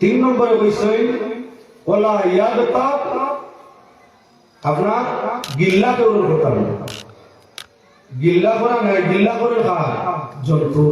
তিন নম্বরে বিষয় ওলা ইয়াদতা, আপনার গিল্লা কেউর করতাম গিল্লা করা নাই, গিল্লা করে খা জন্তু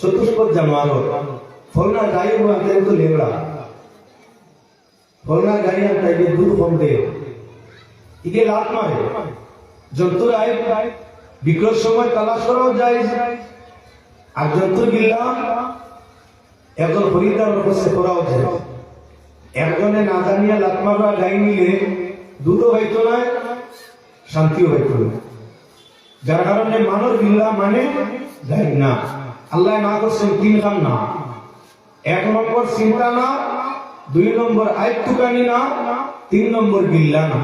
চতুষ্পদ জানোয়ার ফলনা গাই আনতে তো লেবড়া। ফলনা গাই আনতে দুধ কম দে ইগে লাত মারে জন্তুর আয়, বিক্রয় সময় তালাশ করাও যায়। আর জন্তুর গিল্লা একজন খরিদার কাছে করাও যায় একজনে না জানিয়া লাত মারা গাই নিলে দুধও হইতো না শান্তিও হইতো না যার কারণে মানুষ বিল্লা মানে গাই না। আল্লাহ না করছেন তিন কাম না। এক নম্বর চিন্তা না, দুই নম্বর আয়ত্তুকানি না, তিন নম্বর গিল্লা না।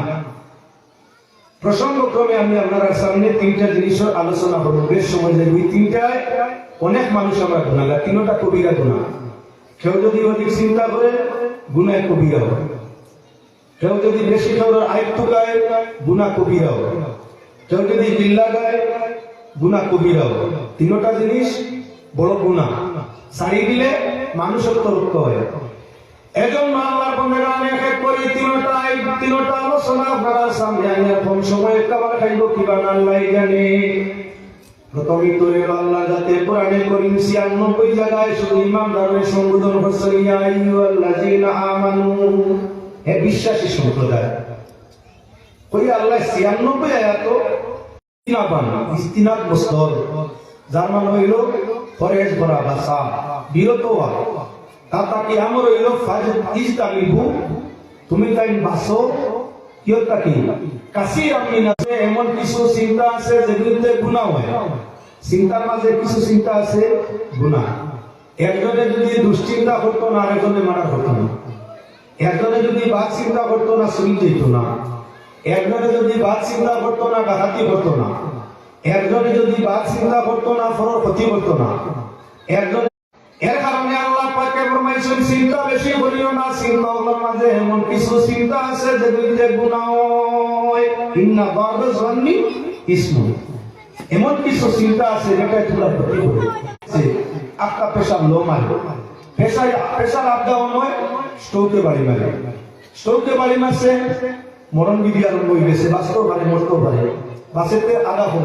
প্রসঙ্গক্রমে আমি আপনার সামনে তিনটা জিনিসের আলোচনা করব। বেশ সময় যাই ওই তিনটায় অনেক মানুষ আমরা গুণাগার। তিনটা কবিরা গুণা। কেউ যদি অধিক চিন্তা করে, গুণায় কবিরা হবে কেউ যদি বেশি কেউ আয়ত্ত গায়, গুণা কবিরা হবে কেউ যদি বিল্লা গায়, গুণা কবিরা হবে তিনটা জিনিস বড় গুণা। সারি দিলে মানুষের তরক্ষ হয়। এজন্য আল্লাহর বন্ধেরা আমি করে তিনটা আলোচনা করার সামনে আমি এখন সময় খাবার খাইব কিবা আল্লাহ জানে। প্রথমে তো এর আল্লাহ যাতে কোরআনে করিম ছিয়ানব্বই জায়গায় শুধু ইমানদারের সম্বোধন করছে ইয়া আইয়ুহাল্লাযীনা আমানু। হে বিশ্বাসী সম্প্রদায়, কই আল্লাহ ছিয়ানব্বই আয়াত ইস্তিনাবান, ইস্তিনাব মুস্তর। যার মানে হইল ফরেজ করা বাসা, বিরত হওয়া। তাতা কি আমর হইল? তুমি তাই বাসো কিয় তাকি? কাশি আমি আছে এমন কিছু চিন্তা আছে যেগুলিতে গুণা হয়। চিন্তার মাঝে কিছু চিন্তা আছে, গুণা। একজনে যদি দুশ্চিন্তা করতো না, আরেকজনে মারা করতো না। একজনে যদি বাদ চিন্তা করতো না, চুরি যেত না। একজনে যদি বাদ চিন্তা করতো না ডাকাতি করতো না। একজনে যদি বাদ চিন্তা করতো না, ফরর ক্ষতি করতো না। একজন এর কারণে ফরমাইছেন চিন্তা বেশি করিও না, চিন্তা ওগুলোর মাঝে এমন কিছু চিন্তা আছে যেগুলিতে গুনাহ হয় ইন্না বাদ জান্নি ইসমু এমন কিছু চিন্তা আছে যেটা তোমরা ক্ষতি করে আপকা পেশাব লো মারে পেশায়, পেশার আপ ডাউন হয় স্ট্রোকে বাড়ি মারে। স্ট্রোকে বাড়ি মারছে মরণ বিধি আরম্ভ হয়ে গেছে, বাঁচতেও পারে, মরতেও পারে। বাঁচেতে আদা হব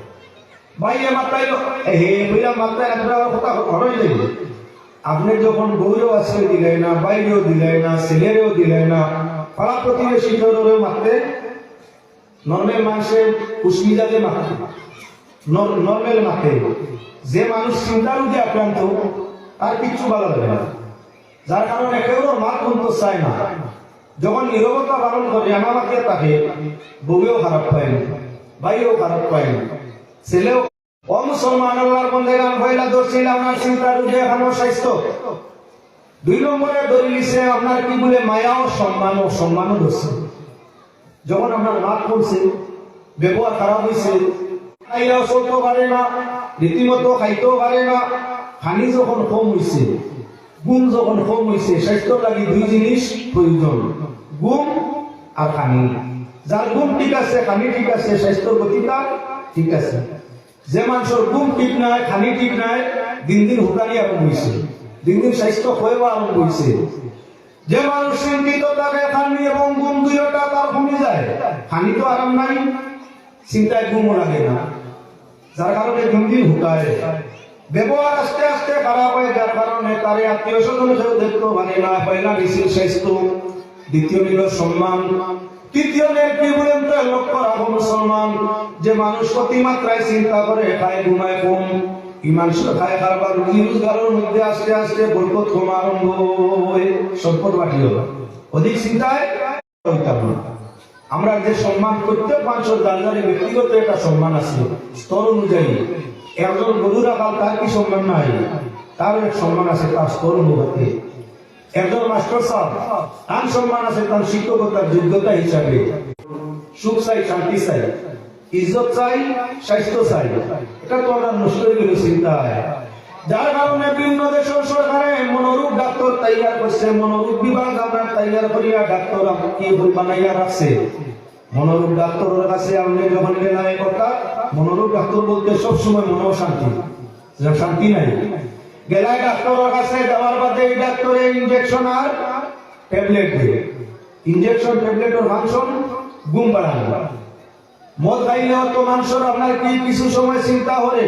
ভাইয়ে মাত্রাইল হে বইলা মাত্রা একটা কথা হরই যাবে আপনি যখন বউরেও আজকে দিলেন না, বাইরেও দিলেন না, ছেলেরেও দিলেন না, পাড়া প্রতিবেশী কেউ মারতে, নর্মেল মানুষের কুসমিজাতে মারতে নর্মেল মারতে যে মানুষ চিন্তার উঠে আক্রান্ত, তার কিচ্ছু ভালো লাগে না। যার কারণে কেউ মাত বলতে চায় না। যখন নিরবতা পালন করে আমাকে তাকে বউয়েও খারাপ পায় না ভাইও খারাপ পায় না। ছেলেও ও মুসলমান আল্লাহর বন্ধে গান ভয়লা দর্শিল আপনার চিন্তার উঠে এখনও স্বাস্থ্য। দুই নম্বরে দলিলিছে আপনার কি বলে মায়া ও সম্মান ও সম্মানও ধরছে। যখন আপনার মাত করছে ব্যবহার খারাপ হয়েছে খাইয়াও চলতেও পারে না, রীতিমতো খাইতেও পারে না, খানি যখন কম হয়েছে গুম যখন কম হয়েছে স্বাস্থ্য লাগি দুই জিনিস প্রয়োজন গুম আর খানি। যার গুম ঠিক আছে, খানি ঠিক আছে, স্বাস্থ্যর গতিটা ঠিক আছে। যে মানুষের গুম ঠিক নাই, খানি ঠিক নাই, দিন দিন হুকানি আরম্ভ হয়েছে দিন দিন স্বাস্থ্য ক্ষয়ও আরম্ভ হয়েছে যে মানুষ চিন্তিত থাকে, খানি এবং গুম দুইটা তার কমে যায়। খানি তো আরাম নাই, চিন্তায় গুমও লাগে না। যার কারণে দিন দিন হুকায়। ব্যবহার আস্তে আস্তে খারাপ হয় যার কারণে তারে আত্মীয় স্বজন কেউ দেখতে পারে না। পয়লা নিছিল স্বাস্থ্য, দ্বিতীয় নিল সম্মান। তৃতীয় যে মানুষ অতিমাত্রায় চিন্তা করে, খায়, ঘুমায় কম ইমান মধ্যে আস্তে আস্তে হয়ে সম্পদ বাটি অধিক চিন্তায় আমরা যে সম্মান প্রত্যেক মানুষের দালদারে ব্যক্তিগত একটা সম্মান আছে। স্তর অনুযায়ী। একজন গরু রাখাল তার কি সম্মান নাই? তার এক সম্মান আছে, তার স্তর অনুপাতে। একজন মাস্টার সাহেব আন সম্মান আছে তার শিক্ষকতার যোগ্যতা হিসাবে। সুখ চাই, শান্তি চাই। ইজ্জত চাই, স্বাস্থ্য চাই। এটা তো আমরা নষ্ট হয়ে গেল চিন্তায়। যার কারণে বিভিন্ন দেশের সরকারে মনোরোগ ডাক্তার তৈয়ার করছে মনোরোগ বিভাগ আমরা তৈয়ার করিয়া ডাক্তার কি বানাইয়া রাখছে? মনোরোগ ডাক্তারের কাছে আপনি যখন গেলাম কথা মনোরোগ ডাক্তার বলতে সবসময় মনো শান্তি। শান্তি নাই গেলাই ডাক্তারের কাছে যাওয়ার বাদে এই ডাক্তারে ইঞ্জেকশন আর ট্যাবলেট দিয়ে। ইঞ্জেকশন ট্যাবলেটের ফাংশন ঘুম বাড়ানো মদ খাইলে অত মানুষের আপনার কি কিছু সময় চিন্তা হরে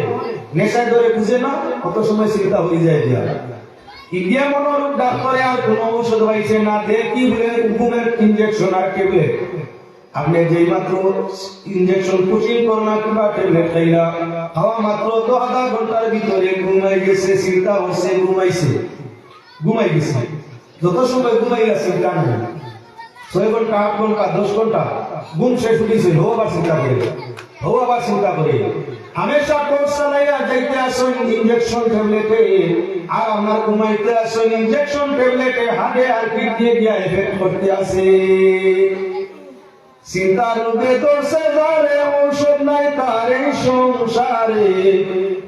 নেশায় ধরে বুঝে না, কত সময় চিন্তা হয়ে যায় দিয়া। ইন্ডিয়া মনোরোগ ডাক্তারে আর কোন ঔষধ পাইছে না দে কি বলে ঘুমের ইঞ্জেকশন আর ট্যাবলেট আপনি যেই মাত্র ইঞ্জেকশন কুচিং করোনা কিংবা ট্যাবলেট খাইলা, খাওয়া মাত্র তো আধা ঘণ্টার ভিতরে ঘুমাই গেছে, চিন্তা হচ্ছে, ঘুমাইছে। ঘুমাই গেছে। যত সময় ঘুমাইলা চিন্তা নেই ছয় ঘণ্টা, আট ঘণ্টা, দশ ঘণ্টা, ঘুম শেষ উঠিছে হো আবার চিন্তা করে। হো আবার চিন্তা করে। হামেশা কোর্স চালাইয়া যাইতে আসেন ইঞ্জেকশন ট্যাবলেটে আর আমার ঘুমাইতে আসেন ইঞ্জেকশন ট্যাবলেটে হাতে আর পিঠ দিয়ে গিয়া এফেক্ট করতে আসে। চিন্তার রোগে দোষে যারে ঔষধ নাই তারে সংসারে।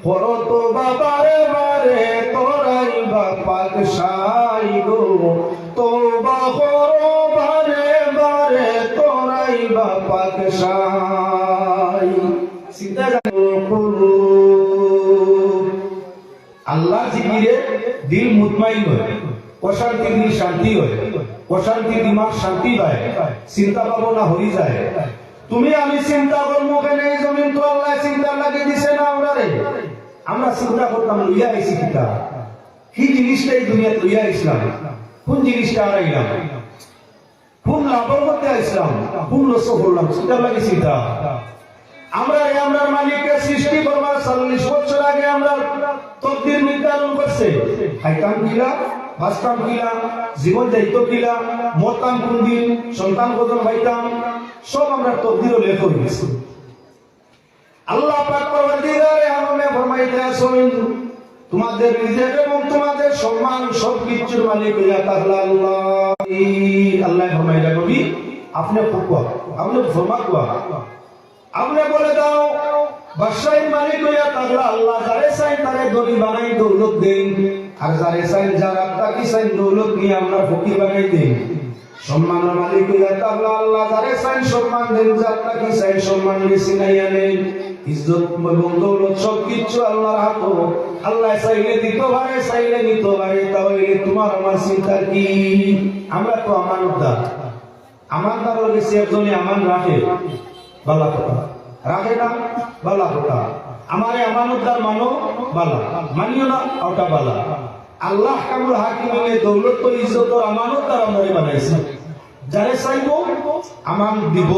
করত বাবারে বারে, তোরাই বাপাক সাই গো। তোবা করো বারে বারে, তোরাই বাপাক সাই। করো। আল্লাহ জিকিরে দিল মুতমাইন হয় অশান্তি দিল শান্তি হয়। অশান্তি দিমাগ শান্তি পায়। চিন্তা ভাবনা হয়ে যায়। তুমি আমি চিন্তা করব কেন? এই জমিন তো আল্লাহ চিন্তা লাগিয়ে দিছে না আমরা রে আমরা চিন্তা করতাম, লইয়া আইছি কিতা? কি জিনিসটা এই দুনিয়া লইয়া ইসলাম কোন জিনিসটা হারাইলাম কোন লাভের মধ্যে আসলাম কোন লস করলাম চিন্তা লাগে চিন্তা। আমরা আমরা মালিককে সৃষ্টি করবার চল্লিশ বছর আগে আমরা তকদির নির্ধারণ করছে। খাইতাম কিলা? বাঁচতাম কিলা, জীবন যাইতো কিলা, মরতাম কোন দিন, সন্তান কজন পাইতাম, সব আমরা তকদির লেখ হয়ে আল্লাহ পাক পরবর্তীকালে আমাকে ফরমাইতে আসেন তোমাদের রিজেক এবং তোমাদের সম্মান সব কিছুর মালিক হইয়া তাহলে আল্লাহ। আল্লাহ ফরমাইলা নবী, আপনি ফুকুয়া আপনি ফরমা কুয়া আপনি বলে দাও বাদশাহী মালিক হইয়া তাহলে আল্লাহ যারে চাই তারে দলি বানাই দৌলত দেন। আর যারে চাই যার আত্মা চাই দৌলত নিয়ে আমরা ফকির বানাই দেন সম্মান মালিক হইয়া তাহলে আল্লাহ যারে চাই সম্মান দেন যার তাকে চাই সম্মান বেশি নাই আনেন ইজ্জত এবং দৌলত সব কিছু আল্লাহর হাত আল্লাহ চাইলে দিতে পারে চাইলে নিতে পারে তাহলে তোমার আমার চিন্তা কি? আমরা তো আমানতদার। আমানদার গেছে একজনে আমান রাখে বালা কথা। রাখে না, বালা ওটা আমারে আমানতদার মানো, বালা। মানিও না, ওটা বালা। আল্লাহ কামুল হাকিমে দৌলত ইজ্জত আমানতদার আমারে বানাইছে। যারে চাইব, আমান দিব।